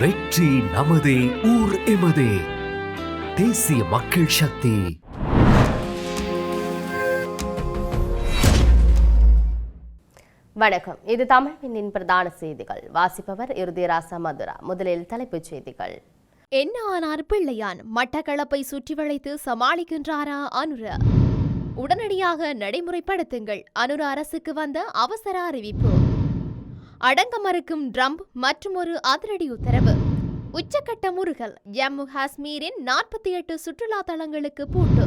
வெற்றி நமதே ஊர் எமதே. தேசிய மக்கள் சக்தி. வணக்கம். இது தமிழ் பிரதான செய்திகள். வாசிப்பவர் இறுதிராசா மதுரா. முதலில் தலைப்புச் செய்திகள். என்ன ஆனார் பிள்ளையான்? மட்டக்களப்பை சுற்றி வளைத்து சமாளிக்கின்றாரா அனுர? உடனடியாக நடைமுறைப்படுத்துங்கள். அனுர அரசுக்கு வந்த அவசர அறிவிப்பு. அடங்க மறுக்கும் ட்ரம்ப் மற்றும் ஒரு அதிரடி உத்தரவு. உச்சக்கட்ட முருகல் ஜம்மு காஷ்மீரின் நாற்பத்தி எட்டு சுற்றுலா தலங்களுக்கு பூட்டு.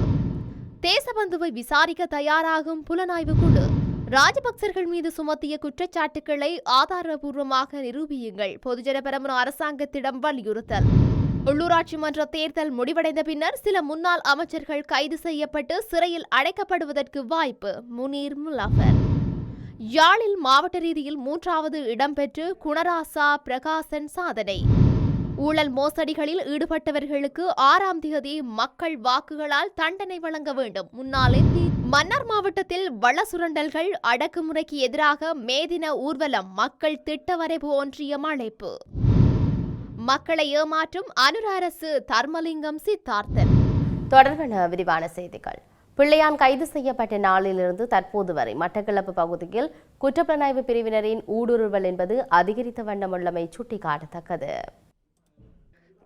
தேசபந்துவை விசாரிக்க தயாராகும் புலனாய்வு குழு. ராஜபக்சர்கள் மீது சுமத்திய குற்றச்சாட்டுக்களை ஆதாரபூர்வமாக நிரூபியுங்கள் பொதுஜன பெரமுன அரசாங்கத்திடம் வலியுறுத்தல். உள்ளூராட்சி மன்ற தேர்தல் முடிவடைந்த பின்னர் சில முன்னாள் அமைச்சர்கள் கைது செய்யப்பட்டு சிறையில் அடைக்கப்படுவதற்கு வாய்ப்பு முனீர் முலாஃபர். யாழில் மாவட்ட ரீதியில் மூன்றாவது இடம்பெற்று குணராசா பிரகாசன் சாதனை. ஊழல் மோசடிகளில் ஈடுபட்டவர்களுக்கு ஆறாம் தேதி மக்கள் வாக்குகளால் தண்டனை வழங்க வேண்டும். முன்னாள் மன்னார் மாவட்டத்தில் வள சுரண்டல்கள் அடக்குமுறைக்கு எதிராக மேதின ஊர்வலம் மக்கள் திட்டவரைவு ஒன்றியம் அழைப்பு மக்களை ஏமாற்றும் அனுர அரசு தர்மலிங்கம் சித்தார்த்தன். தொடர்பான விரிவான செய்திகள். பிள்ளையான் கைது செய்யப்பட்ட நாளிலிருந்து தற்போது வரை மட்டக்களப்பு பகுதியில் குற்றப்புலனாய்வு பிரிவினரின் ஊடுருவல் என்பது அதிகரித்த வண்ணமுள்ளமை சுட்டிக்காட்டத்தக்கது.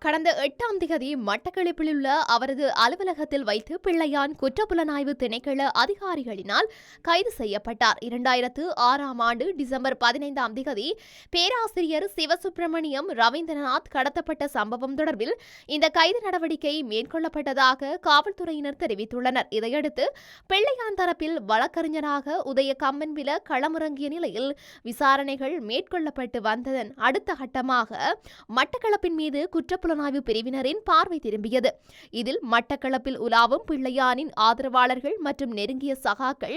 கடந்த எட்டாம் திகதி மட்டக்களப்பில் உள்ள அவரது அலுவலகத்தில் வைத்து பிள்ளையான் குற்றப்புலனாய்வு திணைக்கள அதிகாரிகளினால் கைது செய்யப்பட்டார். இரண்டாயிரத்து ஆறாம் ஆண்டு டிசம்பர் பதினைந்தாம் திகதி பேராசிரியர் சிவசுப்பிரமணியம் ரவீந்திரநாத் கடத்தப்பட்ட சம்பவம் தொடர்பில் இந்த கைது நடவடிக்கை மேற்கொள்ளப்பட்டதாக காவல்துறையினர் தெரிவித்துள்ளனர். இதையடுத்து பிள்ளையான் தரப்பில் வழக்கறிஞராக உதய கம்மன்வில களமிறங்கிய நிலையில் விசாரணைகள் மேற்கொள்ளப்பட்டு வந்ததன் அடுத்த கட்டமாக மட்டக்களப்பின் மீது புலனாய்வு பிரிவினரின் பார்வை திரும்பியது. இதில் மட்டக்களப்பில் உலாவும் பிள்ளையானின் ஆதரவாளர்கள் மற்றும் நெருங்கிய சகாக்கள்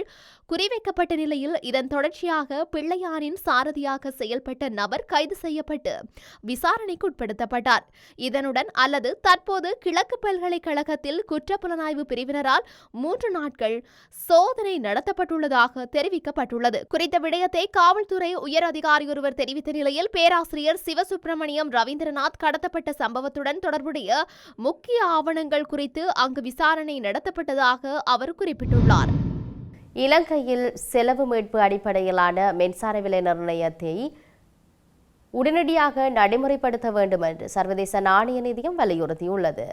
குறிவைக்கப்பட்ட நிலையில் இதன் தொடர்ச்சியாக பிள்ளையானின் சாரதியாக செயல்பட்ட நபர் கைது செய்யப்பட்டு விசாரணைக்கு உட்படுத்தப்பட்டார். இதனுடன் அல்லது தற்போது கிழக்கு பல்கலைக்கழகத்தில் குற்றப்புலனாய்வு பிரிவினரால் மூன்று நாட்கள் சோதனை நடத்தப்பட்டுள்ளதாக தெரிவிக்கப்பட்டுள்ளது. குறித்த விடயத்தை காவல்துறை உயர் அதிகாரி ஒருவர் தெரிவித்த நிலையில் பேராசிரியர் சிவசுப்பிரமணியம் ரவீந்திரநாத் கடத்தப்பட்ட சம்பவம் சம்பவத்துடன் தொடர்புடைய முக்கிய ஆவணங்கள் குறித்து அங்கு விசாரணை நடத்தப்பட்டதாக அவர் குறிப்பிட்டுள்ளார். இலங்கையில் செலவு மீட்பு அடிப்படையிலான மின்சார விலை நிர்ணயத்தை உடனடியாக நடைமுறைப்படுத்த வேண்டும் என்று சர்வதேச நாணய நிதியம் வலியுறுத்தியுள்ளது.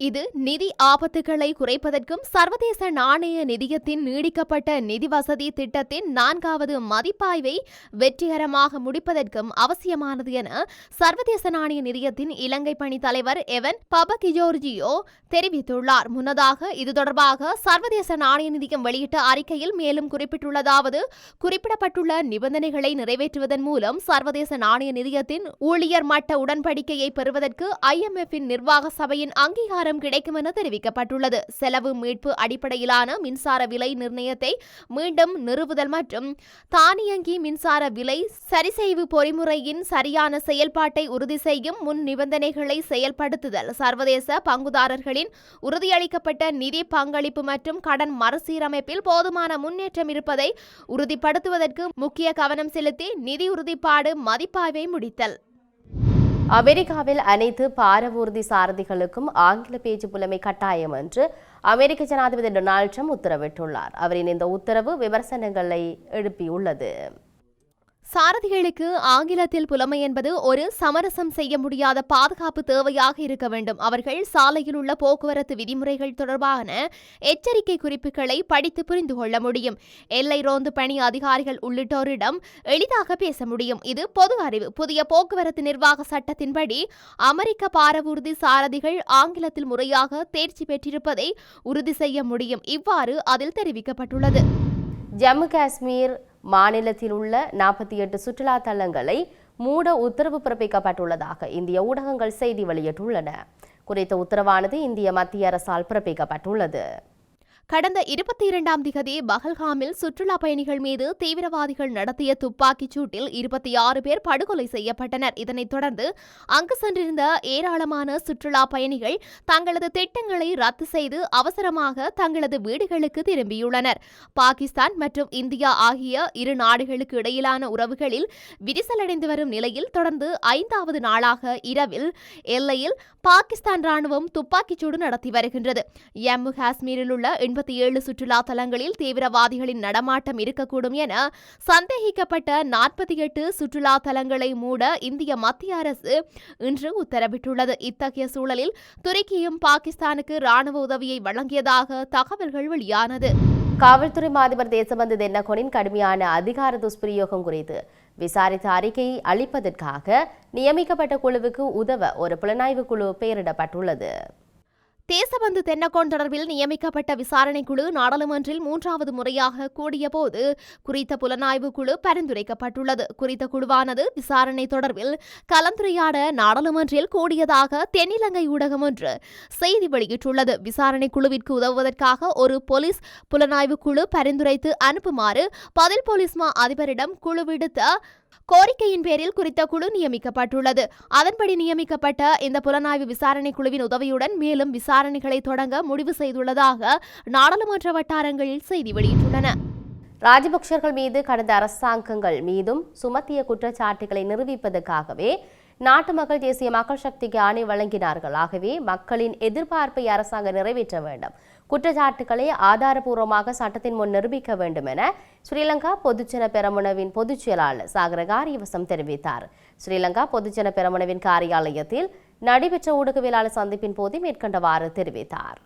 இது நிதி ஆபத்துகளை குறைப்பதற்கும் சர்வதேச நாணய நிதியத்தின் நீடிக்கப்பட்ட நிதி வசதி திட்டத்தின் நான்காவது மதிப்பாய்வை வெற்றிகரமாக முடிப்பதற்கும் அவசியமானது என சர்வதேச நாணய நிதியத்தின் இலங்கை பணி தலைவர் எவன் பபகிஜோர்ஜியோ தெரிவித்துள்ளார். முன்னதாக இது தொடர்பாக சர்வதேச நாணய நிதியம் வெளியிட்ட அறிக்கையில் மேலும் குறிப்பிட்டுள்ளதாவது குறிப்பிடப்பட்டுள்ள நிபந்தனைகளை நிறைவேற்றுவதன் மூலம் சர்வதேச நாணய நிதியத்தின் ஊழியர் மட்ட உடன்படிக்கையை பெறுவதற்கு ஐஎம்எஃப்பின் நிர்வாக சபையின் அங்கீகாரம் கிடைக்கும் என தெரிவிக்கப்பட்டுள்ளது. செலவு மீட்பு அடிப்படையிலான மின்சார விலை நிர்ணயத்தை மீண்டும் நிறுவுதல் மற்றும் தானியங்கி மின்சார விலை சரிசெய்வு பொறிமுறையின் சரியான செயல்பாட்டை உறுதி செய்யும் முன் நிபந்தனைகளை செயல்படுத்துதல். சர்வதேச பங்குதாரர்களின் உறுதியளிக்கப்பட்ட நிதி பங்களிப்பு மற்றும் கடன் மறுசீரமைப்பில் போதுமான முன்னேற்றம் இருப்பதை உறுதிப்படுத்துவதற்கு முக்கிய கவனம் செலுத்தி நிதி உறுதிப்பாடு மதிப்பாய்வை முடித்தல். அமெரிக்காவில் அனைத்து பாரவூர்தி சாரதிகளுக்கும் ஆங்கில பேச்சு புலமை கட்டாயம் என்று அமெரிக்க ஜனாதிபதி டொனால்ட் ட்ரம்ப் உத்தரவிட்டுள்ளார். அவரின் இந்த உத்தரவு விமர்சனங்களை எழுப்பியுள்ளது. சாரதிகளுக்கு ஆங்கிலத்தில் புலமை என்பது ஒரு சமரசம் செய்ய முடியாத பாதுகாப்பு தேவையாக இருக்க வேண்டும். அவர்கள் சாலையில் உள்ள போக்குவரத்து விதிமுறைகள் தொடர்பான எச்சரிக்கை குறிப்புகளை படித்து புரிந்து கொள்ள முடியும். எல்லை ரோந்து பணி அதிகாரிகள் உள்ளிட்டோரிடம் எளிதாக பேச முடியும். இது பொது அறிவு. புதிய போக்குவரத்து நிர்வாக சட்டத்தின்படி அமெரிக்க பாரவூர்தி சாரதிகள் ஆங்கிலத்தில் முறையாக தேர்ச்சி பெற்றிருப்பதை உறுதி செய்ய முடியும். இவ்வாறு அதில் தெரிவிக்கப்பட்டுள்ளது. ஜம்மு காஷ்மீர் மாநிலத்தில் உள்ள நாற்பத்தி எட்டு சுற்றுலா தலங்களை மூட உத்தரவு பிறப்பிக்கப்பட்டுள்ளதாக இந்திய ஊடகங்கள் செய்தி வெளியிட்டுள்ளன. குறித்த உத்தரவானது இந்திய மத்திய அரசால் பிறப்பிக்கப்பட்டுள்ளது. கடந்த இருபத்தி இரண்டாம் திகதி பகல்காமில் சுற்றுலா பயணிகள் மீது தீவிரவாதிகள் நடத்திய துப்பாக்கிச் சூட்டில் இருபத்தி ஆறு பேர் படுகொலை செய்யப்பட்டனர். இதனைத் தொடர்ந்து அங்கு சென்றிருந்த ஏராளமான சுற்றுலா பயணிகள் தங்களது திட்டங்களை ரத்து செய்து அவசரமாக தங்களது வீடுகளுக்கு திரும்பியுள்ளனர். பாகிஸ்தான் மற்றும் இந்தியா ஆகிய இரு நாடுகளுக்கு இடையிலான உறவுகளில் விரிசலடைந்து வரும் நிலையில் தொடர்ந்து ஐந்தாவது நாளாக இரவில் எல்லையில் பாகிஸ்தான் ராணுவம் துப்பாக்கிச்சூடு நடத்தி வருகின்றது. ஜம்மு காஷ்மீரில் உள்ள ஐம்பத்தி ஏழு சுற்றுலா தலங்களில் தீவிரவாதிகளின் நடமாட்டம் இருக்கக்கூடும் என சந்தேகிக்கப்பட்ட நாற்பத்தி எட்டு சுற்றுலா தலங்களை மூட இந்திய மத்திய அரசு இன்று உத்தரவிட்டுள்ளது. இத்தகைய சூழலில் துருக்கியும் பாகிஸ்தானுக்கு ராணுவ உதவியை வழங்கியதாக தகவல்கள் வெளியானது. காவல்துறை மாதிபர் தேசபந்து தென்னகோனின் கடுமையான அதிகார துஷ்பிரயோகம் குறித்து விசாரித்த அறிக்கையை அளிப்பதற்காக நியமிக்கப்பட்ட குழுவுக்கு உதவ ஒரு புலனாய்வு குழு பெயரிடப்பட்டுள்ளது. தேசபந்து தென்னகோன் தொடர்பில் நியமிக்கப்பட்ட விசாரணைக் குழு நாடாளுமன்றில் மூன்றாவது முறையாக கூடியபோது குறித்த புலனாய்வு குழு பரிந்துரைக்கப்பட்டுள்ளது. குறித்த குழுவானது விசாரணை தொடர்பில் கலந்துரையாட நாடாளுமன்றில் கூடியதாக தென்னிலங்கை ஊடகம் ஒன்று செய்தி வெளியிட்டுள்ளது. விசாரணை குழுவிற்கு உதவுவதற்காக ஒரு போலீஸ் புலனாய்வு குழு பரிந்துரைத்து அனுப்புமாறு பதில் போலீஸ் மா அதிபரிடம் குழு விடுத்த கோரிக்கையின் பேரில் குறித்த குழு நியமிக்கப்பட்டுள்ளது. அதன்படி நியமிக்கப்பட்ட இந்த புலனாய்வு விசாரணை குழுவின் உதவியுடன் மேலும் விசாரணைகளை தொடங்க முடிவு செய்துள்ளதாக நாடாளுமன்ற வட்டாரங்களில் செய்தி வெளியிட்டுள்ளன. ராஜபக்சர்கள் மீது கடந்த அரசாங்கங்கள் மீதும் சுமத்திய குற்றச்சாட்டுகளை நிரூபிப்பதற்காகவே நாட்டு மக்கள் தேசிய மக்கள் சக்திக்கு ஆணை வழங்கினார்கள். ஆகவே மக்களின் எதிர்பார்ப்பை அரசாங்கம் நிறைவேற்ற வேண்டும். குற்றச்சாட்டுகளை ஆதாரபூர்வமாக சட்டத்தின் முன் நிரூபிக்க வேண்டும் என ஸ்ரீலங்கா பொதுஜன பெரமுனவின் பொதுச் செயலாளர் தெரிவித்தார். ஸ்ரீலங்கா பொதுஜன பெரமுனவின் காரியாலயத்தில் நடைபெற்ற ஊடகவியலாளர் சந்திப்பின் போது மேற்கண்டவாறு தெரிவித்தார்.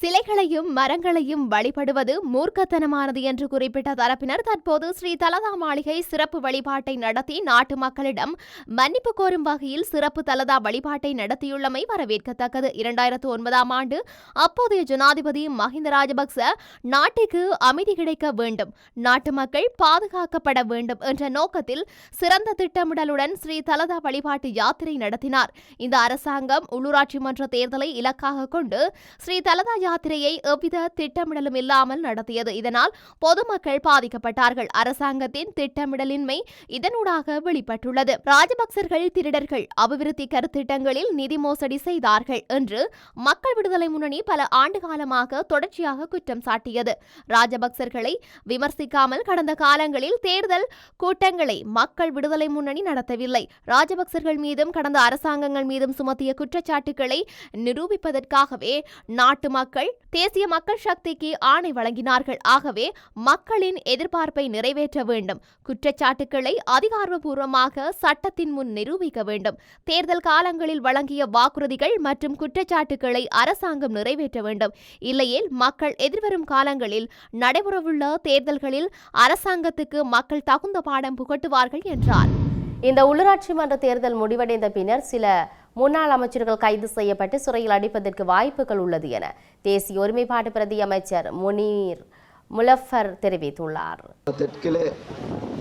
சிலைகளையும் மரங்களையும் வழிபடுவது மூர்க்கத்தனமானது என்று குறிப்பிட்ட தரப்பினர் தற்போது ஸ்ரீ தலதா மாளிகை சிறப்பு வழிபாட்டை நடத்தி நாட்டு மக்களிடம் மன்னிப்பு கோரும் வகையில் சிறப்பு தலதா வழிபாட்டை நடத்தியுள்ளமை வரவேற்கத்தக்கது. இரண்டாயிரத்து ஒன்பதாம் ஆண்டு அப்போதைய ஜனாதிபதி மஹிந்த ராஜபக்ச நாட்டுக்கு அமைதி கிடைக்க வேண்டும் நாட்டு மக்கள் பாதுகாக்கப்பட வேண்டும் என்ற நோக்கத்தில் சிறந்த திட்டமிடலுடன் ஸ்ரீ தலதா வழிபாட்டு யாத்திரை நடத்தினார். இந்த அரசாங்கம் உள்ளூராட்சி மன்ற தேர்தலை இலக்காக கொண்டு ஸ்ரீ தலதா யாத்திரையை எவ்வித திட்டமிடலும் இல்லாமல் நடத்தியது. இதனால் பொதுமக்கள் பாதிக்கப்பட்டார்கள். அரசாங்கத்தின் திட்டமிடலின்மை இதனூடாக வெளிப்பட்டுள்ளது. ராஜபக்சர்கள் திருடர்கள் அபிவிருத்தி கருத்திட்டங்களில் நிதி மோசடி செய்தார்கள் என்று மக்கள் விடுதலை முன்னணி பல ஆண்டு காலமாக தொடர்ச்சியாக குற்றம் சாட்டியது. ராஜபக்சர்களை விமர்சிக்காமல் கடந்த காலங்களில் தேர்தல் கூட்டங்களை மக்கள் விடுதலை முன்னணி நடத்தவில்லை. ராஜபக்சர்கள் மீதும் கடந்த அரசாங்கங்கள் மீதும் சுமத்திய குற்றச்சாட்டுகளை நிரூபிப்பதற்காகவே நாட்டு மக்கள் தேசிய மக்கள் சக்திக்கு ஆணை வழங்கினார்கள். ஆகவே மக்களின் எதிர்பார்ப்பை நிறைவேற்ற வேண்டும். குற்றச்சாட்டுக்களை அதிகாரப்பூர்வமாக சட்டத்தின் முன் நிரூபிக்க வேண்டும். தேர்தல் காலங்களில் வழங்கிய வாக்குறுதிகள் மற்றும் குற்றச்சாட்டுக்களை அரசாங்கம் நிறைவேற்ற வேண்டும். இல்லையேல் மக்கள் எதிர்வரும் காலங்களில் நடைபெறவுள்ள தேர்தல்களில் அரசாங்கத்துக்கு மக்கள் தகுந்த பாடம் புகட்டுவார்கள் என்றார். இந்த உள்ளூராட்சி மன்ற தேர்தல் முடிவடைந்த பின்னர் சில முன்னாள் அமைச்சர்கள் கைது செய்யப்பட்டு சிறையில் அடைப்பதற்கு வாய்ப்புகள் உள்ளது என தேசிய ஒருமைப்பாட்டு பிரதி அமைச்சர் முனீர் முலஃபர் தெரிவித்துள்ளார். தெற்கிலே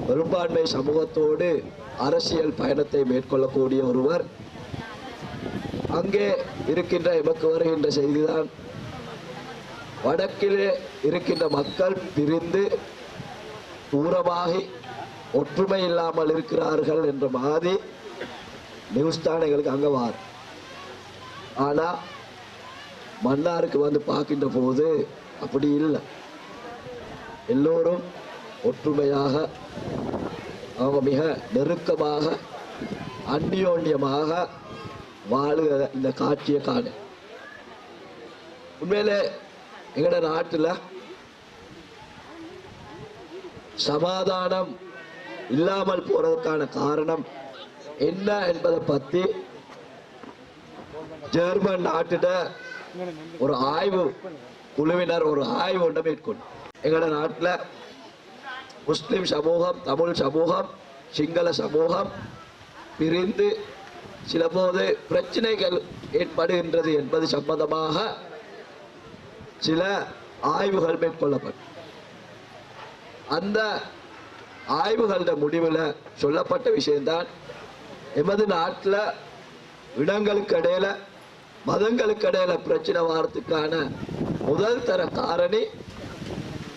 பெரும்பான்மை சமூகத்தோடு அரசியல் பயணத்தை மேற்கொள்ளக்கூடிய ஒருவர் அங்கே இருக்கின்ற எமக்கு வருகின்ற செய்திதான் வடக்கிலே இருக்கின்ற மக்கள் பிரிந்து தூரமாகி ஒற்றுமை இல்லாமல் இருக்கிறார்கள் என்ற மாதிரி நியூஸ் தான் எங்களுக்கு அங்கே வார் ஆனால் மன்னாருக்கு வந்து பார்க்கின்ற போது அப்படி இல்லை. எல்லோரும் ஒற்றுமையாக அவங்க மிக நெருக்கமாக அந்நியோன்யமாக வாழுகிற இந்த காட்சியை காணு. உண்மையிலே எங்களோட நாட்டில் சமாதானம் இல்லாமல் போறதுக்கான காரணம் என்ன என்பதை பற்றி ஜெர்மன் நாட்டிட ஒரு ஆய்வு குழுவினர் ஒரு ஆய்வு ஒன்றை மேற்கொண்டு எங்களோட நாட்டில் முஸ்லிம் சமூகம் தமிழ் சமூகம் சிங்கள சமூகம் பிரிந்து சில போது பிரச்சனைகள் ஏற்படுகின்றது என்பது சம்பந்தமாக சில ஆய்வுகள் மேற்கொள்ளப்படும் அந்த ஆய்வுகளோட முடிவில் சொல்லப்பட்ட விஷயம்தான். எமது நாட்டில் இடங்களுக்கு இடையில மதங்களுக்கு இடையில பிரச்சனை வாரத்துக்கான முதல் தர காரணி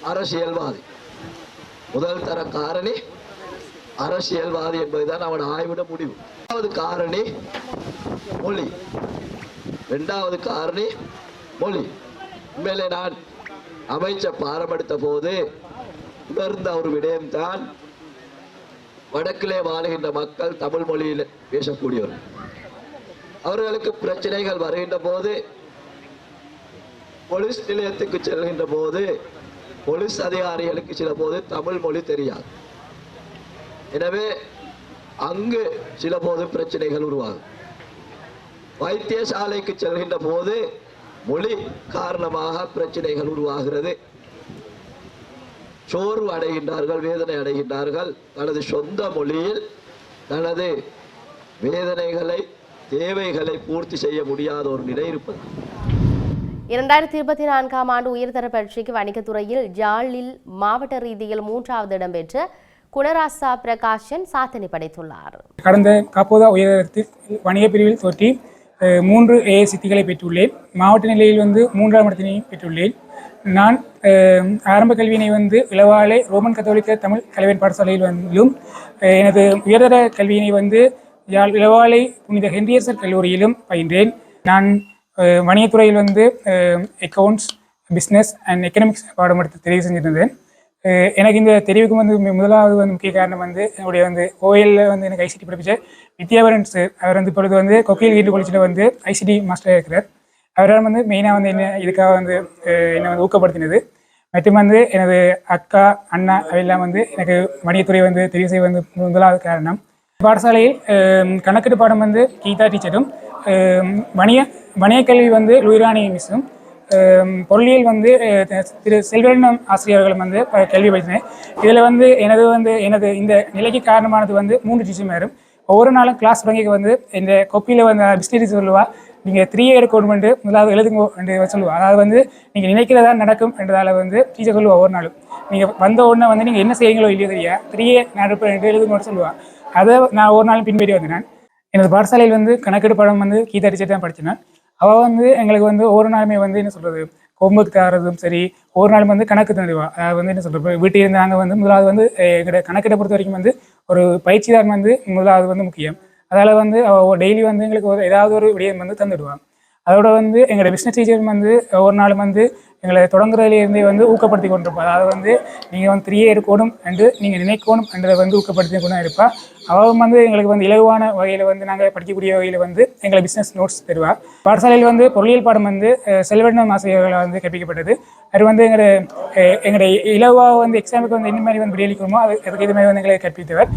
அரசியல்வாதி. முதல் தர காரணி அரசியல்வாதி என்பதுதான் அவன் ஆய்விட முடிவு. இரண்டாவது காரணி மொழி. இரண்டாவது காரணி மொழி. உண்மையிலே நான் அமைச்ச பாரப்படுத்த போது உணர்ந்த ஒரு விடயம்தான் வடக்கிலே வாழுகின்ற மக்கள் தமிழ் மொழியில் பேசக்கூடியவர் அவர்களுக்கு பிரச்சனைகள் வருகின்ற போது போலீஸ் நிலையத்துக்கு செல்கின்ற போது போலீஸ் அதிகாரிகளுக்கு சில போது தமிழ் மொழி தெரியாது. எனவே அங்கு சில போது பிரச்சனைகள் உருவாகும். வைத்தியசாலைக்கு செல்கின்ற போது மொழி காரணமாக பிரச்சனைகள் உருவாகிறது. சோர்வு அடைகின்றார்கள் வேதனை அடைகின்றார்கள். தனது சொந்த மொழியில் தனது வேதனைகளை தேவைகளை பூர்த்தி செய்ய முடியாத ஒரு நிலை இருப்பது. இரண்டாயிரத்தி இருபத்தி நான்காம் ஆண்டு உயர்தர பரீட்சைக்கு வணிகத்துறையில் ஜாலில் மாவட்ட ரீதியில் மூன்றாவது இடம் பெற்ற குணராசா பிரகாஷன் சாதனை படைத்துள்ளார். கடந்த காப்போதா உயரத்தில் வணிக பிரிவில் தோற்றி மூன்று ஏ சித்திகளை பெற்றுள்ளேன். மாவட்ட நிலையில் வந்து மூன்றாம் இடத்தினையும் பெற்றுள்ளேன். நான் ஆரம்ப கல்வியினை வந்து இளவாலை ரோமன் கத்தோலிக்க தமிழ் கலைவன் பாடசாலையில் வந்தும் எனது உயர்தர கல்வியினை வந்து யாழ் இளவாலை புனித ஹென்ரியர்சர் கல்லூரியிலும் பயின்றேன். நான் வணிகத்துறையில் வந்து அக்கவுண்ட்ஸ் பிஸ்னஸ் அண்ட் எக்கனாமிக்ஸ் பாடம் எடுத்து தெரிவு செஞ்சிருந்தேன். எனக்கு இந்த தெரிவுக்கு வந்து முதலாவது வந்து முக்கிய காரணம் வந்து என்னுடைய வந்து ஓஎல்ல வந்து எனக்கு ஐசிடி படிப்பிச்ச வித்யாவரன் சார். அவர் வந்து இப்பொழுது வந்து கொக்கையில் வீட்டு காலேஜில் வந்து ஐசிடி மாஸ்டராக இருக்கிறார் அவரால் வந்து மெயினாக வந்து என்ன இதுக்காக வந்து என்னை வந்து ஊக்கப்படுத்தினது. மற்றும் வந்து எனது அக்கா அண்ணா அவையெல்லாம் வந்து எனக்கு வணிகத்துறை வந்து தெரிவு செய்ய வந்து முதலாவது காரணம். பாடசாலையில் கணக்கெட்டு பாடம் வந்து கீதா டீச்சரும் வணிய வணிக வணிகக் கல்வி வந்து லுயிராணி மிஸ்ஸும் பொருளியல் வந்து திரு செல்வரண்ணம் ஆசிரியர்களும் வந்து கேள்வி கல்வி படித்தேன் இதில் வந்து எனது வந்து எனது இந்த நிலைக்கு காரணமானது வந்து மூன்று டீச்சர்மாரும் ஒவ்வொரு நாளும் கிளாஸ் தொடங்கி வந்து இந்த கொப்பியில் வந்து பிஸ்னரி சொல்லுவா நீங்கள் த்ரீ எடுக்கணுமெண்டு முதலாவது எழுதுங்க என்று சொல்லுவோம் அதாவது வந்து நீங்கள் நினைக்கிறதா நடக்கும் என்றதால் வந்து டீச்சர் சொல்லுவாள் ஒவ்வொரு நாளும். நீங்கள் வந்த உடனே வந்து நீங்கள் என்ன செய்யுங்களோ இல்லையோ தெரியா த்ரீயே நடப்பேன் என்று எழுதுங்கன்னு சொல்லுவாள் அதை நான் ஒரு நாளும் பின்பற்றி வந்தேன் நான். எனது பாடசாலையில் வந்து கணக்கெடு படம் வந்து கீதா டீச்சர் தான் படித்தேன் அவள் வந்து எங்களுக்கு வந்து ஒவ்வொரு நாளுமே வந்து என்ன சொல்கிறது ஹோம்ஒர்க் தரதும் சரி ஒவ்வொரு நாளும் வந்து கணக்கு தருவா. அதாவது வந்து என்ன சொல்கிறது வீட்டில் இருந்தாங்க வந்து முதலாவது வந்து எங்களோட கணக்கிட்ட பொறுத்த வரைக்கும் வந்து ஒரு பயிற்சி தான் வந்து முதலாவது வந்து முக்கியம். அதால் வந்து டெய்லி வந்து எங்களுக்கு ஒரு ஏதாவது ஒரு விடயம் வந்து தந்துடுவாங்க. அதோட வந்து எங்களோட பிஸ்னஸ் டீச்சர் வந்து ஒரு நாள் வந்து எங்களை தொடங்குறதுலேருந்தே வந்து ஊக்கப்படுத்தி கொண்டிருப்பா. அதாவது வந்து நீங்கள் வந்து த்ரீயே இருக்கணும் என்று நீங்கள் நினைக்கணும் என்றதை வந்து ஊக்கப்படுத்தி கொண்டு இருப்பா. அவள் வந்து எங்களுக்கு வந்து இலகுவான வகையில் வந்து நாங்கள் படிக்கக்கூடிய வகையில் வந்து எங்களை பிஸ்னஸ் நோட்ஸ் தருவா. பாடசாலையில் வந்து பொருளியல் பாடம் வந்து அஹ், செல்வண்ணம் ஆசிரியர்களால் வந்து கற்பிக்கப்பட்டது அது வந்து எங்களோட எங்களுடைய இலவாக வந்து எக்ஸாமுக்கு வந்து என்ன மாதிரி வந்து விடையளிக்கணுமோ அது அதுக்கு இது மாதிரி வந்து எங்களை கற்பித்தவர்.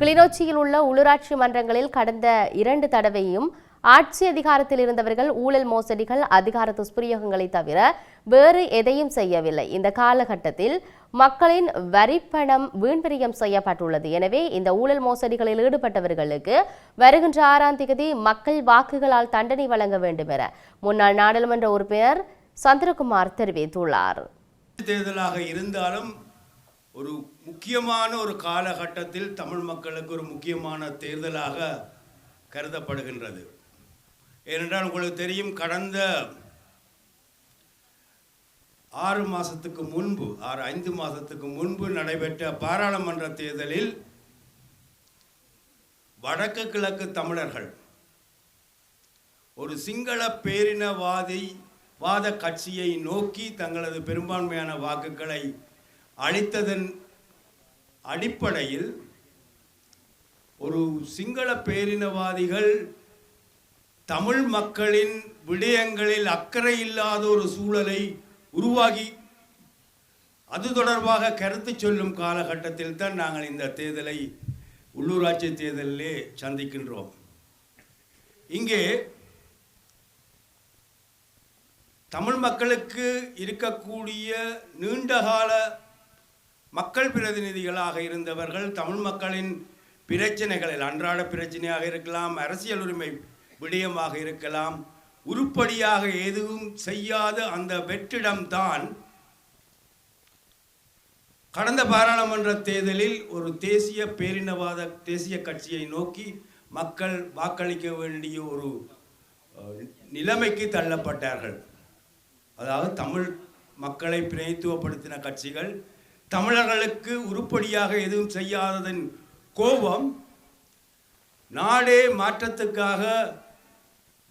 கிளிநொச்சியில் உள்ள உள்ளூராட்சி மன்றங்களில் கடந்த இரண்டு தடவையும் ஆட்சி அதிகாரத்தில் இருந்தவர்கள் ஊழல் மோசடிகள் அதிகார துஷ்பிரயோகங்களை தவிர வேறு எதையும் செய்யவில்லை. இந்த காலகட்டத்தில் மக்களின் வரிப்பணம் வீண்பிரியம் செய்யப்பட்டுள்ளது. எனவே இந்த ஊழல் மோசடிகளில் ஈடுபட்டவர்களுக்கு வருகின்ற ஆறாம் தேதி மக்கள் வாக்குகளால் தண்டனை வழங்க வேண்டும் என முன்னாள் நாடாளுமன்ற உறுப்பினர் சந்திரகுமார் தெரிவித்துள்ளார். தேர்தலாக இருந்தாலும் ஒரு முக்கியமான ஒரு காலகட்டத்தில் தமிழ் மக்களுக்கு ஒரு முக்கியமான தேர்தலாக கருதப்படுகின்றது. ஏனென்றால் உங்களுக்கு தெரியும் கடந்த ஆறு மாதத்துக்கு முன்பு ஆறு ஐந்து மாதத்துக்கு முன்பு நடைபெற்ற பாராளுமன்ற தேர்தலில் வடக்கு கிழக்கு தமிழர்கள் ஒரு சிங்கள பேரினவாதி வாத கட்சியை நோக்கி தங்களது பெரும்பான்மையான வாக்குகளை அளித்ததன் அடிப்படையில் ஒரு சிங்கள பேரினவாதிகள் தமிழ் மக்களின் விடயங்களில் அக்கறை இல்லாத ஒரு சூழலை உருவாகி அது தொடர்பாக கருத்து சொல்லும் காலகட்டத்தில் தான் நாங்கள் இந்த தேர்தலை உள்ளூராட்சி தேர்தலிலே சந்திக்கின்றோம். இங்கே தமிழ் மக்களுக்கு இருக்கக்கூடிய நீண்டகால மக்கள் பிரதிநிதிகளாக இருந்தவர்கள் தமிழ் மக்களின் பிரச்சனைகளில் அன்றாட பிரச்சனையாக இருக்கலாம் அரசியல் உரிமை விடயமாக இருக்கலாம். உருப்படியாக எதுவும் செய்யாத அந்த வெற்றிடம்தான் கடந்த பாராளுமன்ற தேர்தலில் ஒரு தேசிய பேரினவாத தேசிய கட்சியை நோக்கி மக்கள் வாக்களிக்க வேண்டிய ஒரு நிலைமைக்கு தள்ளப்பட்டார்கள். அதாவது தமிழ் மக்களை பிரதித்துவப்படுத்தின கட்சிகள் தமிழர்களுக்கு உருப்படியாக எதுவும் செய்யாததன் கோபம் நாடே மாற்றத்துக்காக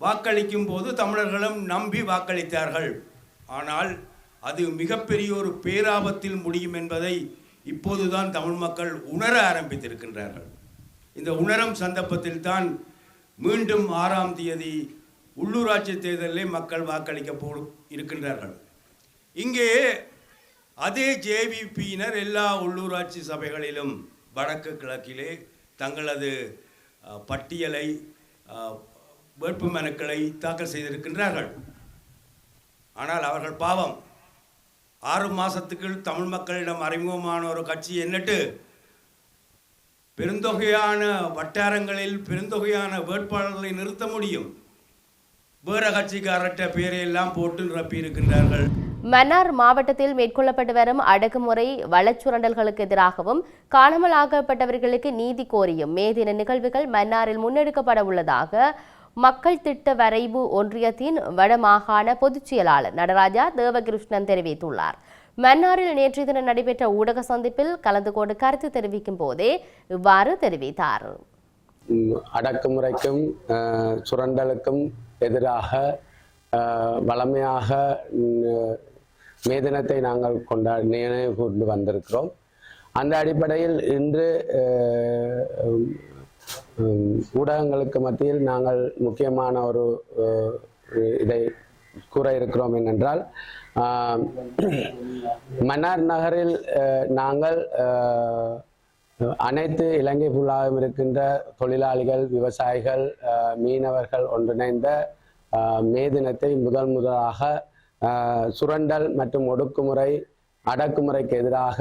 வாக்களிக்கும் போது தமிழர்களும் நம்பி வாக்களித்தார்கள். ஆனால் அது மிகப்பெரிய ஒரு பேராபத்தில் முடியும் என்பதை இப்போதுதான் தமிழ் மக்கள் உணர ஆரம்பித்திருக்கின்றார்கள். இந்த உணரும் சந்தர்ப்பத்தில் தான் மீண்டும் ஆறாம் தேதி உள்ளூராட்சி தேர்தலிலே மக்கள் வாக்களிக்க போ இருக்கின்றார்கள். இங்கே அதே ஜேவிபியினர் எல்லா உள்ளூராட்சி சபைகளிலும் வடக்கு கிழக்கிலே தங்களது பட்டியலை வேட்பு மனுக்களை தாக்கல் செய்திருக்கின்றார்கள். ஆனால் அவர்கள் பாவம். ஆறு மாதத்துக்குள் தமிழ் மக்களிடம் அறிமுகமான ஒரு கட்சி என்னட்டு பெருந்தொகையான வட்டாரங்களில் பெருந்தொகையான வேட்பாளர்களை நிறுத்த முடியும். வேற கட்சிக்காரற்ற பேரையெல்லாம் போட்டு நிரப்பி இருக்கின்றார்கள். மன்னார் மாவட்டத்தில் மேற்கொள்ளப்பட்டு வரும் அடக்குமுறை வளச்சுரண்டல்களுக்கு எதிராகவும் காணாமல் ஆக்கப்பட்டவர்களுக்கு நீதி கோரியும் மே தின நிகழ்வுகள் மன்னாரில் முன்னெடுக்கப்பட உள்ளதாக மக்கள் திட்ட வரைவு ஒன்றியத்தின் வடமாகாண பொதுச் செயலாளர் நடராஜா தேவகிருஷ்ணன் தெரிவித்துள்ளார். மன்னாரில் நேற்று தினம் நடைபெற்ற ஊடக சந்திப்பில் கலந்து கொண்டு கருத்து தெரிவிக்கும் போதே இவ்வாறு தெரிவித்தார். அடக்குமுறைக்கும் சுரண்டலுக்கும் எதிராக வளமையாக மே தினத்தை நாங்கள் கொண்டா நினைவு கூர்ந்து வந்திருக்கிறோம். அந்த அடிப்படையில் இன்று அஹ், ஊடகங்களுக்கு மத்தியில் நாங்கள் முக்கியமான ஒரு இதை கூற இருக்கிறோம் என்னென்றால் மன்னார் நகரில் நாங்கள் அனைத்து இலங்கை ஃபுல்லாகவும் இருக்கின்ற தொழிலாளிகள் விவசாயிகள் மீனவர்கள் ஒன்றிணைந்த மே தினத்தை முதல் முதலாக சுரண்டல் மற்றும் ஒடுக்குமுறை அடக்குமுறைக்கு எதிராக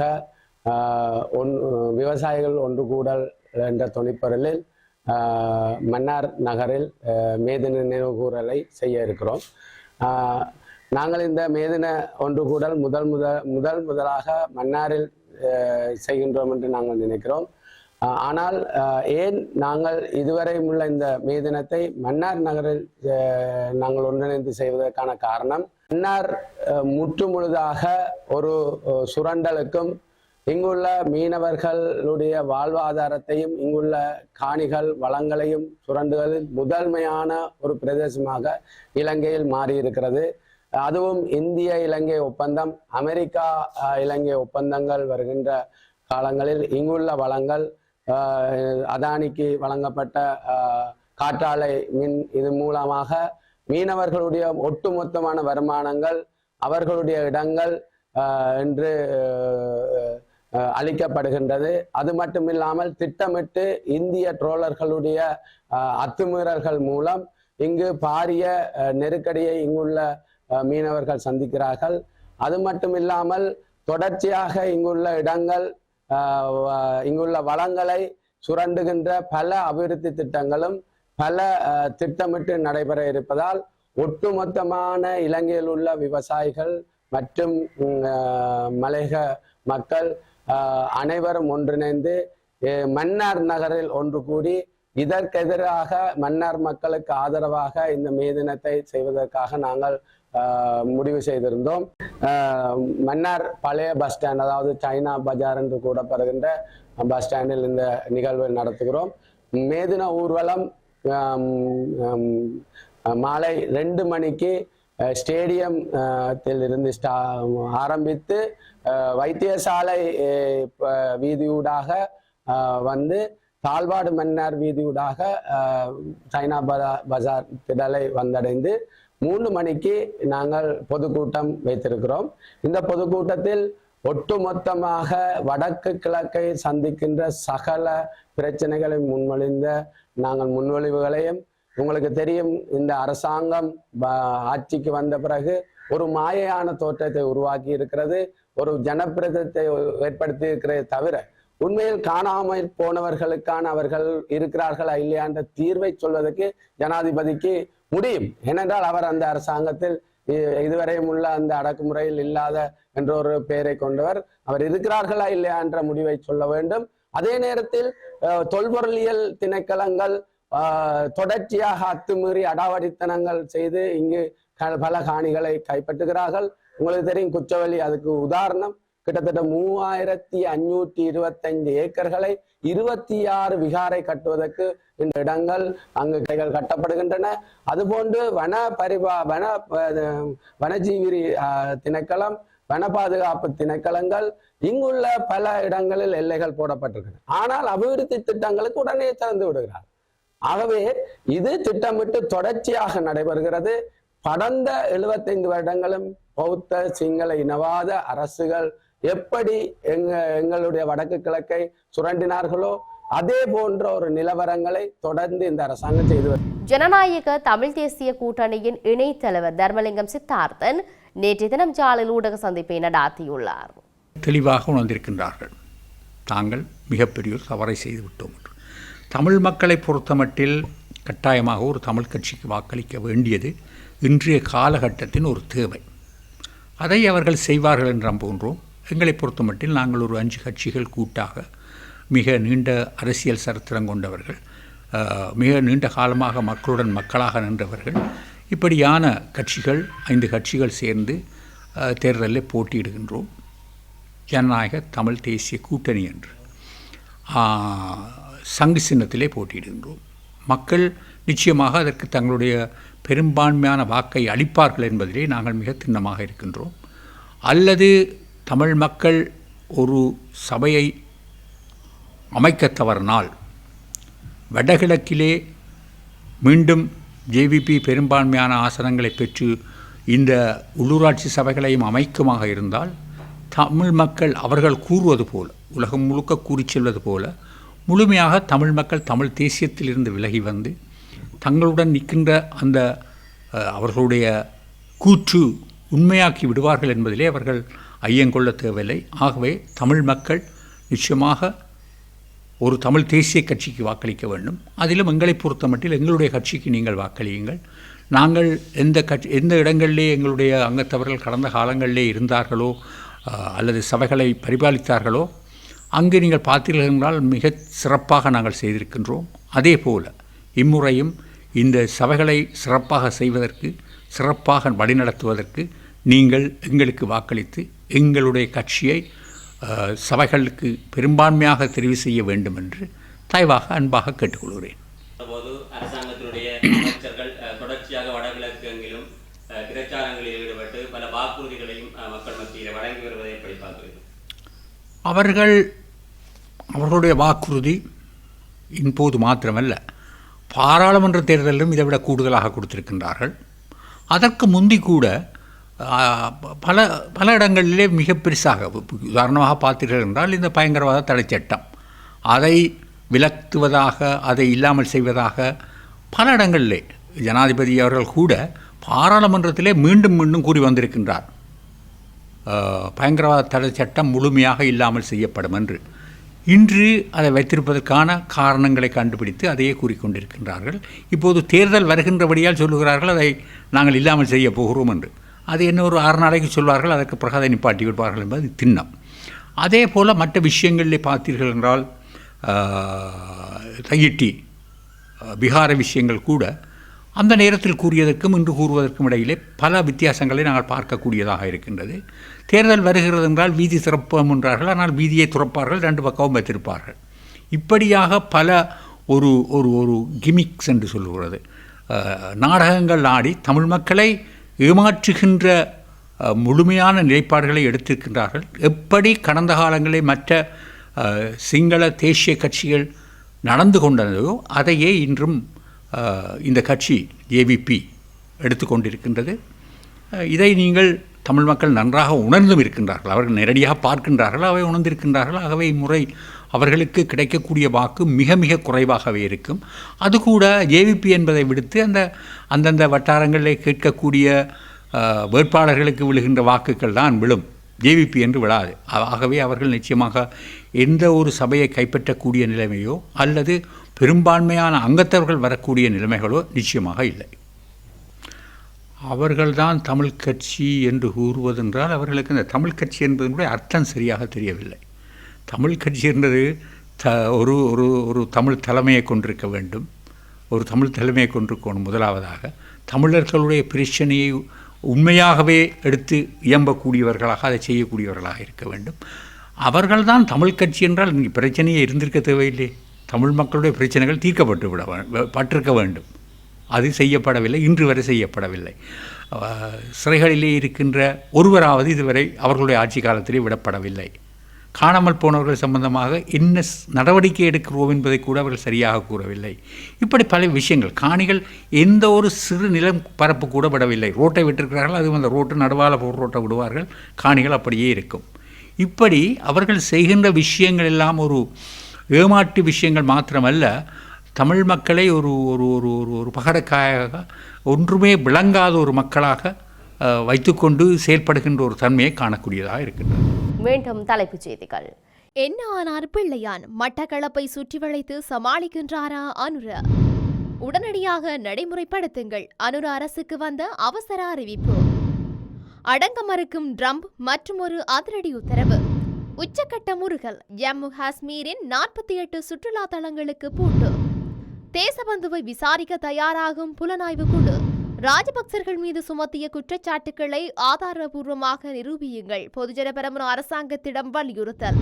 ஒன் விவசாயிகள் ஒன்று கூடல் என்ற துணிப்பொருளில் மன்னார் நகரில் மேதின நினைவுகூரலை செய்ய இருக்கிறோம். நாங்கள் இந்த மேதின ஒன்று கூடல் முதல் முதல் முதல் முதலாக மன்னாரில் செய்கின்றோம் என்று நாங்கள் நினைக்கிறோம். ஆனால் ஏன் நாங்கள் இதுவரை உள்ள இந்த மே தினத்தை மன்னார் நகரில் நாங்கள் ஒன்றிணைந்து செய்வதற்கான காரணம் மன்னார் முற்று முழுதாக ஒரு சுரண்டலுக்கும் இங்குள்ள மீனவர்களுடைய வாழ்வாதாரத்தையும் இங்குள்ள காணிகள் வளங்களையும் சுரண்டுகளில் முதன்மையான ஒரு பிரதேசமாக இலங்கையில் மாறியிருக்கிறது. அதுவும் இந்திய இலங்கை ஒப்பந்தம் அமெரிக்கா இலங்கை ஒப்பந்தங்கள் வருகின்ற காலங்களில் இங்குள்ள வளங்கள் அதானிக்கு வழங்கப்பட்ட காற்றாலை மின் இது மூலமாக மீனவர்களுடைய ஒட்டுமொத்தமான வருமானங்கள் அவர்களுடைய இடங்கள் என்று அளிக்கப்படுகின்றது அது மட்டும் இல்லாமல் திட்டமிட்டு இந்திய ட்ரோலர்களுடைய அத்துமீறல்கள் மூலம் இங்கு பாரிய நெருக்கடியை இங்குள்ள மீனவர்கள் சந்திக்கிறார்கள். அது மட்டும் இல்லாமல் தொடர்ச்சியாக இங்குள்ள இடங்கள் இங்குள்ள வளங்களை சுரண்டுகின்ற பல அபிவிருத்தி திட்டங்களும் பல திட்டமிட்டு நடைபெற இருப்பதால் ஒட்டுமொத்தமான இலங்கையில் உள்ள விவசாயிகள் மற்றும் உம், மலையக மக்கள் அனைவரும் ஒன்றிணைந்து மன்னார் நகரில் ஒன்று கூடி இதற்கெதிராக மன்னார் மக்களுக்கு ஆதரவாக இந்த மே தினத்தை செய்வதற்காக நாங்கள் முடிவு செய்திருந்தோம். மன்னார் பழைய பஸ் ஸ்டாண்ட் அதாவது சைனா பஜார் என்று கூடப்படுகின்ற பஸ் ஸ்டாண்டில் இந்த நிகழ்வை நடத்துகிறோம். மேதின ஊர்வலம் மாலை ரெண்டு மணிக்கு ஸ்டேடியம் இருந்து ஸ்டா ஆரம்பித்து வைத்தியசாலை வீதியூடாக வந்து தாழ்வாடு மன்னார் வீதியூடாக சைனா பஜா- பஜார் திடலை வந்தடைந்து மூணு மணிக்கு நாங்கள் பொதுக்கூட்டம் வைத்திருக்கிறோம். இந்த பொதுக்கூட்டத்தில் ஒட்டுமொத்தமாக வடக்கு கிழக்கை சந்திக்கின்ற சகல பிரச்சனைகளை முன்மொழிந்த நாங்கள் முன்மொழிவுகளையும் உங்களுக்கு தெரியும் இந்த அரசாங்கம் ஆட்சிக்கு வந்த பிறகு ஒரு மாயையான தோற்றத்தை உருவாக்கி இருக்கிறது ஒரு ஜனப்பிரதத்தை ஏற்படுத்தி இருக்கிறதே தவிர உண்மையில் காணாமல் போனவர்களுக்கான அவர்கள் இருக்கிறார்களா இல்லையா என்ற தீர்வை சொல்வதற்கு ஜனாதிபதிக்கு முடியும். ஏனென்றால் அவர் அந்த அரசாங்கத்தில் இதுவரையும் உள்ள அந்த அடக்குமுறையில் இல்லாத என்ற ஒரு பெயரை கொண்டவர். அவர் இருக்கிறார்களா இல்லையா என்ற முடிவை சொல்ல வேண்டும். அதே நேரத்தில் தொல்பொருளியல் திணைக்களங்கள் தொடர்ச்சியாக அத்துமீறி அடாவடித்தனங்கள் செய்து இங்கு க- பல காணிகளை கைப்பற்றுகிறார்கள். உங்களுக்கு தெரியும் குச்சவெளி அதுக்கு உதாரணம் கிட்டத்தட்ட மூவாயிரத்தி அஞ்சூற்றி இருபத்தைந்து ஏக்கர்களை இருபத்தி ஆறு விகாரை கட்டுவதற்கு இந்த இடங்கள் அங்கு கைகள் கட்டப்படுகின்றன. அதுபோன்று வன பரிபா வன வனஜீவிரி வனஜீவி திணைக்களம் வன பாதுகாப்பு திணைக்களங்கள் இங்குள்ள பல இடங்களில் எல்லைகள் போடப்பட்டிருக்கின்றன. ஆனால் அபிவிருத்தி திட்டங்களுக்கு உடனே திறந்து விடுகிறார் ஆகவே இது திட்டமிட்டு தொடர்ச்சியாக நடைபெறுகிறது. கடந்த 75 வருடங்களும் பௌத்த சிங்கள இனவாத அரசுகள் எப்படி எங்க எங்களுடைய வடக்கு கிழக்கை சுரண்டினார்களோ அதே போன்ற ஒரு நிலவரங்களை தொடர்ந்து இந்த அரசாங்கம் செய்து வருகிறது ஜனநாயக தமிழ் தேசிய கூட்டணியின் இணைத் தலைவர் தர்மலிங்கம் சித்தார்த்தன் நேற்றைய தினம் ஜாலில் ஊடக சந்திப்பை நடாத்தியுள்ளார். தெளிவாக உணர்ந்திருக்கின்றார்கள். தாங்கள் மிகப்பெரிய தவறை செய்துவிட்டோம். தமிழ் மக்களை பொறுத்தமட்டில் கட்டாயமாக ஒரு தமிழ் கட்சிக்கு வாக்களிக்க வேண்டியது இன்றைய காலகட்டத்தின் ஒரு தேவை. அதை அவர்கள் செய்வார்கள் என்று நம்புகின்றோம் எங்களை பொறுத்தமட்டில் நாங்கள் ஒரு அஞ்சு கட்சிகள் கூட்டாக மிக நீண்ட அரசியல் சரித்திரம் கொண்டவர்கள் மிக நீண்ட காலமாக மக்களுடன் மக்களாக நின்றவர்கள் இப்படியான கட்சிகள் ஐந்து கட்சிகள் சேர்ந்து தேர்தலில் போட்டியிடுகின்றோம். ஜனநாயக தமிழ் தேசிய கூட்டணி என்று. சங்கு சின்னத்திலே போட்டியிடுகின்றோம். மக்கள் நிச்சயமாக அதற்கு தங்களுடைய பெரும்பான்மையான வாக்கை அளிப்பார்கள் என்பதிலே நாங்கள் மிக திண்ணமாக இருக்கின்றோம். அல்லது தமிழ் மக்கள் ஒரு சபையை அமைக்கத் தவறினால் வடகிழக்கிலே மீண்டும் ஜேவிபி பெரும்பான்மையான ஆசனங்களை பெற்று இந்த உள்ளூராட்சி சபைகளையும் அமைக்குமாக இருந்தால் தமிழ் மக்கள் அவர்கள் கூறுவது போல உலகம் முழுக்க கூறி செல்வது போல முழுமையாக தமிழ் மக்கள் தமிழ் தேசியத்திலிருந்து விலகி வந்து தங்களுடன் நிற்கின்ற அந்த அவர்களுடைய கூற்று உண்மையாக்கி விடுவார்கள் என்பதிலே அவர்கள் ஐயங்கொள்ள தேவையில்லை. ஆகவே தமிழ் மக்கள் நிச்சயமாக ஒரு தமிழ் தேசிய கட்சிக்கு வாக்களிக்க வேண்டும். அதிலும் எங்களை பொறுத்தமட்டில் எங்களுடைய கட்சிக்கு நீங்கள் வாக்களியுங்கள். நாங்கள் எந்த கட்சி எந்த இடங்களிலே எங்களுடைய அங்கத்தவர்கள் கடந்த காலங்களிலே இருந்தார்களோ அல்லது சபைகளை பரிபாலித்தார்களோ அங்கு நீங்கள் பார்த்தீர்கள் என்றால் மிக சிறப்பாக நாங்கள் செய்திருக்கின்றோம். அதே போல இம்முறையும் இந்த சபைகளை சிறப்பாக செய்வதற்கு சிறப்பாக வழிநடத்துவதற்கு நீங்கள் எங்களுக்கு வாக்களித்து எங்களுடைய கட்சியை சபைகளுக்கு பெரும்பான்மையாக தெரிவு செய்ய வேண்டும் என்று தயவாக அன்பாக கேட்டுக்கொள்கிறேன். போது அரசாங்கத்தினுடைய அமைச்சர்கள் அஹ், தொடர்ச்சியாக வடகிழக்கு எங்கிலும் அஹ், பிரச்சாரங்களில் ஈடுபட்டு பல வாக்குறுதிகளையும் அஹ், மக்கள் மத்தியில் வழங்கி வருவதை எப்படி பார்க்கிறீர்கள். அவர்கள் அவர்களுடைய வாக்குறுதி இப்போது மாத்திரமல்ல. பாராளுமன்ற தேர்தலிலும் இதை விட கூடுதலாக கொடுத்திருக்கின்றார்கள். அதற்கு முந்தி கூட பல பல இடங்களிலே மிக பெருசாக உதாரணமாக பார்த்தீர்கள் என்றால் இந்த பயங்கரவாத தடை சட்டம். அதை விலக்குவதாக அதை இல்லாமல் செய்வதாக பல இடங்களிலே ஜனாதிபதி அவர்கள் கூட பாராளுமன்றத்திலே மீண்டும் மீண்டும் கூறி வந்திருக்கின்றார். பயங்கரவாத தடை சட்டம் முழுமையாக இல்லாமல் செய்யப்படும் என்று. இன்று அதை வைத்திருப்பதற்கான காரணங்களை கண்டுபிடித்து அதையே கூறிக்கொண்டிருக்கின்றார்கள். இப்போது தேர்தல் வருகின்றபடியால் சொல்லுகிறார்கள் அதை நாங்கள் இல்லாமல் செய்ய போகிறோம் என்று. அது என்ன ஒரு ஆறு நாளைக்கு சொல்வார்கள் அதற்கு பிரகாதை நிப்பாட்டி விடுவார்கள் என்பது திண்ணம். அதே போல் மற்ற விஷயங்களிலே பார்த்தீர்கள் என்றால் தையிட்டி பிகார விஷயங்கள் கூட அந்த நேரத்தில் கூறியதற்கும் இன்று கூறுவதற்கும் இடையிலே பல வித்தியாசங்களை நாங்கள் பார்க்கக்கூடியதாக இருக்கின்றது. தேர்தல் வருகிறது என்றால் வீதி திறப்போம் என்றார்கள். ஆனால் வீதியை துறப்பார்கள் ரெண்டு பக்கமும் வைத்திருப்பார்கள். இப்படியாக பல ஒரு ஒரு ஒரு கிமிக்ஸ் என்று சொல்லுகிறது. நாடகங்கள் ஆடி தமிழ் மக்களை ஏமாற்றுகின்ற முழுமையான நிலைப்பாடுகளை எடுத்திருக்கின்றார்கள். எப்படி கடந்த காலங்களில் மற்ற சிங்கள தேசிய கட்சிகள் நடந்து கொண்டதோ அதையே இன்றும் இந்த கட்சி ஏவிபி எடுத்துக்கொண்டிருக்கின்றது. இதை நீங்கள் தமிழ் மக்கள் நன்றாக உணர்ந்தும் இருக்கின்றார்கள். அவர்கள் நேரடியாக பார்க்கின்றார்கள் அவை உணர்ந்திருக்கின்றார்கள். ஆகவே இம்முறை அவர்களுக்கு கிடைக்கக்கூடிய வாக்கு மிக மிக குறைவாகவே இருக்கும். அது கூட ஏவிபி என்பதை விடுத்து அந்த அந்தந்த வட்டாரங்களில் கேட்கக்கூடிய வேட்பாளர்களுக்கு விழுகின்ற வாக்குகள் தான் விழும். ஜேவிபி என்று விழாது. ஆகவே அவர்கள் நிச்சயமாக எந்த ஒரு சபையை கைப்பற்றக்கூடிய நிலைமையோ அல்லது பெரும்பான்மையான அங்கத்தவர்கள் வரக்கூடிய நிலைமைகளோ நிச்சயமாக இல்லை. அவர்கள்தான் தமிழ் கட்சி என்று கூறுவதென்றால் அவர்களுக்கு இந்த தமிழ் கட்சி என்பதனுடைய அர்த்தம் சரியாக தெரியவில்லை. தமிழ் கட்சி என்பது த ஒரு ஒரு ஒரு தமிழ் தலைமையை கொண்டிருக்க வேண்டும். ஒரு தமிழ் தலைமையை கொண்டிருக்கணும் முதலாவதாக. தமிழர்களுடைய பிரச்சனையை உண்மையாகவே எடுத்து இயம்பக்கூடியவர்களாக அதை செய்யக்கூடியவர்களாக இருக்க வேண்டும். அவர்கள்தான் தமிழ் கட்சி என்றால் இன்றைக்கு பிரச்சனையே இருந்திருக்க தேவையில்லை. தமிழ் மக்களுடைய பிரச்சனைகள் தீர்க்கப்பட்டு விட பட்டிருக்க வேண்டும். அது செய்யப்படவில்லை இன்று வரை செய்யப்படவில்லை. சிறைகளிலே இருக்கின்ற ஒருவராவது இதுவரை அவர்களுடைய ஆட்சி காலத்திலே விடப்படவில்லை. காணாமல் போனவர்கள் சம்பந்தமாக என்ன நடவடிக்கை எடுக்கிறோம் என்பதை கூட அவர்கள் சரியாக கூறவில்லை. இப்படி பல விஷயங்கள் காணிகள் எந்த ஒரு சிறு நிலம் பரப்பு கூட விடவில்லை. ரோட்டை விட்டிருக்கிறார்கள் அதுவும் அந்த ரோட்டு நடுவால் போர் ரோட்டை விடுவார்கள் காணிகள் அப்படியே இருக்கும். இப்படி அவர்கள் செய்கின்ற விஷயங்கள் எல்லாம் ஒரு ஏமாற்று விஷயங்கள் மாத்திரமல்ல தமிழ் மக்களை ஒரு ஒரு ஒரு ஒரு ஒரு பகடக்காயாக ஒன்றுமே விளங்காத ஒரு மக்களாக வைத்துக்கொண்டு செயல்படுகின்ற ஒரு தன்மையை காணக்கூடியதாக இருக்கின்றது. மீண்டும் தலைப்புச் செய்திகள். என்ன ஆனார் பிள்ளையான்? மட்டக்களப்பை சுற்றி வளைத்து சமாளிக்கின்றாரா அனுர? உடனடியாக நடைமுறைப்படுத்துங்கள். அனுர அரசுக்கு வந்த அவசர அறிவிப்பு. அடங்க மறுக்கும் ட்ரம்ப் மற்றும் ஒரு அதிரடி உத்தரவு. உச்சக்கட்ட முருகல் ஜம்மு காஷ்மீரின் நாற்பத்தி எட்டு சுற்றுலா தலங்களுக்கு பூட்டு. தேசபந்துவை விசாரிக்க தயாராகும் புலனாய்வு குழு. ராஜபக்சர்கள் மீது சுமத்திய குற்றச்சாட்டுக்களை ஆதாரபூர்வமாக நிரூபியுங்கள். பொதுஜன பெரமுன அரசாங்கத்திடம் வலியுறுத்தல்.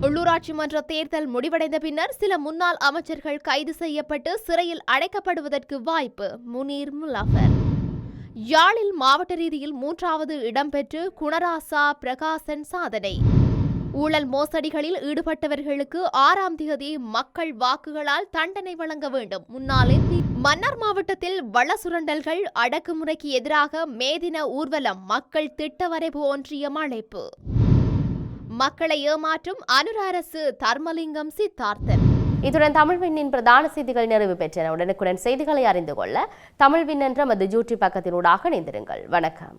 உள்ளூராட்சி மன்ற தேர்தல் முடிவடைந்த பின்னர் சில முன்னாள் அமைச்சர்கள் கைது செய்யப்பட்டு சிறையில் அடைக்கப்படுவதற்கு வாய்ப்பு. முனீர் முலாஃபர். யாழில் மாவட்ட ரீதியில் மூன்றாவது இடம்பெற்று குணராசா பிரகாசன் சாதனை. ஊழல் மோசடிகளில் ஈடுபட்டவர்களுக்கு ஆறாம் தேதி மக்கள் வாக்குகளால் தண்டனை வழங்க வேண்டும். முன்னாள் எம்பி மன்னார் மாவட்டத்தில் வள சுரண்டல்கள் அடக்குமுறைக்கு எதிராக மேதின ஊர்வலம் மக்கள் திட்டவரைவு ஒன்றியம் அழைப்பு. மக்களை ஏமாற்றும் அனுர அரசு தர்மலிங்கம் சித்தார்த்தன். இத்துடன் தமிழ் விண்ணின் பிரதான செய்திகள் நிறைவு பெற்றன. உடனுக்குடன் செய்திகளை அறிந்து கொள்ள தமிழ் விண் என்ற மது ஜூட்டி பக்கத்தினூடாக இணைந்திருங்கள். வணக்கம்.